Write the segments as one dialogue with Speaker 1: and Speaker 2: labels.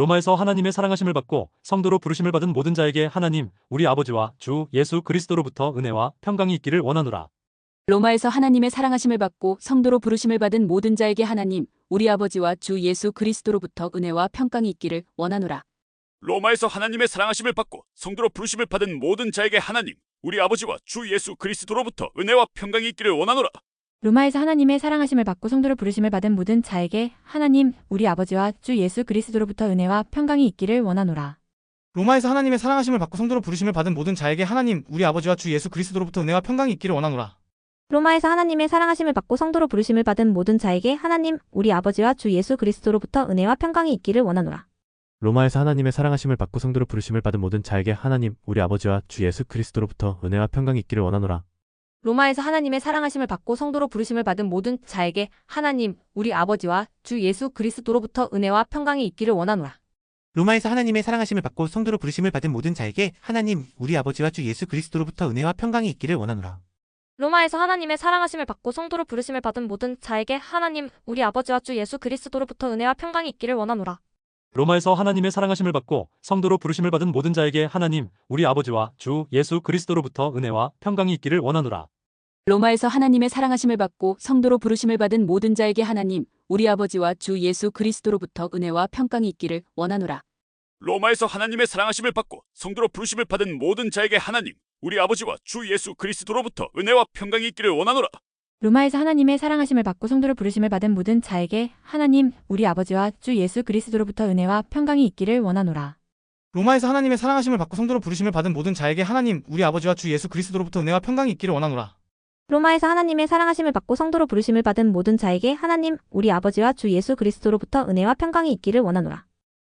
Speaker 1: 로마에서 하나님의 사랑하심을 받고 성도로 부르심을 받은 모든 자에게 하나님 우리 아버지와 주 예수 그리스도로부터 은혜와 평강이 있기를 원하노라.
Speaker 2: 로마에서 하나님의 사랑하심을 받고 성도로 부르심을 받은 모든 자에게 하나님, 우리 아버지와 주 예수 그리스도로부터 은혜와 평강이 있기를 원하노라.
Speaker 3: 로마에서 하나님의 사랑하심을 받고 성도로 부르심을 받은 모든 자에게 하나님, 우리 아버지와 주 예수 그리스도로부터 은혜와 평강이 있기를 원하노라.
Speaker 4: 로마에서 하나님의 사랑하심을 받고 성도로 부르심을 받은 모든 자에게 하나님 우리 아버지와 주 예수 그리스도로부터 은혜와 평강이 있기를 원하노라.
Speaker 5: 로마에서 하나님의 사랑하심을 받고 성도로 부르심을 받은 모든 자에게 하나님 우리 아버지와 주 예수 그리스도로부터 은혜와 평강이 있기를 원하노라.
Speaker 6: 로마에서 하나님의 사랑하심을 받고 성도로 부르심을 받은 모든 자에게 하나님 우리 아버지와 주 예수 그리스도로부터 은혜와 평강이 있기를 원하노라.
Speaker 7: 로마에서 하나님의 사랑하심을 받고 성도로 부르심을 받은 모든 자에게 하나님 우리 아버지와 주 예수 그리스도로부터 은혜와 평강이 있기를 원하노라.
Speaker 4: 로마에서 하나님의 사랑하심을 받고 성도로 부르심을 받은 모든 자에게 하나님 우리 아버지와 주 예수 그리스도로부터 은혜와 평강이 있기를 원하노라.
Speaker 5: 로마에서 하나님의 사랑하심을 받고 성도로 부르심을 받은 모든 자에게 하나님 우리 아버지와 주 예수 그리스도로부터 은혜와 평강이 있기를 원하노라.
Speaker 8: 로마에서 하나님의 사랑하심을 받고 성도로 부르심을 받은 모든 자에게 하나님 우리 아버지와 주 예수 그리스도로부터 은혜와 평강이 있기를 원하노라.
Speaker 1: 로마에서 하나님의 사랑하심을 받고 성도로 부르심을 받은 모든 자에게 하나님 우리 아버지와 주 예수 그리스도로부터 은혜와 평강이 있기를 원하노라.
Speaker 2: 로마에서 하나님의 사랑하심을 받고 성도로 부르심을 받은 모든 자에게 하나님, 우리 아버지와 주 예수 그리스도로부터 은혜와 평강이 있기를 원하노라.
Speaker 3: 로마에서 하나님의 사랑하심을 받고 성도로 부르심을 받은 모든 자에게 하나님, 우리 아버지와 주 예수 그리스도로부터 은혜와 평강이 있기를 원하노라.
Speaker 4: 로마에서 하나님의 사랑하심을 받고 성도로 부르심을 받은 모든 자에게 하나님 우리 아버지와 주 예수 그리스도로부터 은혜와 평강이 있기를 원하노라.
Speaker 5: 로마에서 하나님의 사랑하심을 받고 성도로 부르심을 받은 모든 자에게 하나님 우리 아버지와 주 예수 그리스도로부터 은혜와 평강이 있기를 원하노라.
Speaker 6: 로마에서 하나님의 사랑하심을 받고 성도로 부르심을 받은 모든 자에게 하나님 우리 아버지와 주 예수 그리스도로부터 은혜와 평강이 있기를 원하노라.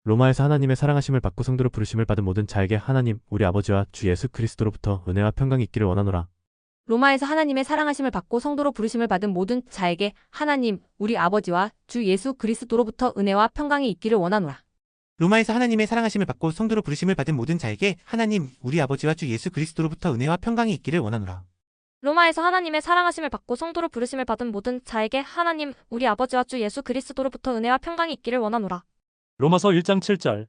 Speaker 7: 로마에서 하나님의 사랑하심을 받고 성도로 부르심을 받은 모든 자에게 하나님 우리 아버지와 주 예수 그리스도로부터 은혜와 평강이 있기를 원하노라.
Speaker 4: 로마에서 하나님의 사랑하심을 받고 성도로 부르심을 받은 모든 자에게 하나님 우리 아버지와 주 예수 그리스도로부터 은혜와 평강이 있기를 원하노라.
Speaker 5: 로마에서 하나님의 사랑하심을 받고 성도로 부르심을 받은 모든 자에게 하나님 우리 아버지와 주 예수 그리스도로부터 은혜와 평강이 있기를 원하노라.
Speaker 8: 로마에서 하나님의 사랑하심을 받고 성도로 부르심을 받은 모든 자에게 하나님 우리 아버지와 주 예수 그리스도로부터 은혜와 평강이 있기를 원하노라.
Speaker 1: 로마서 1장 7절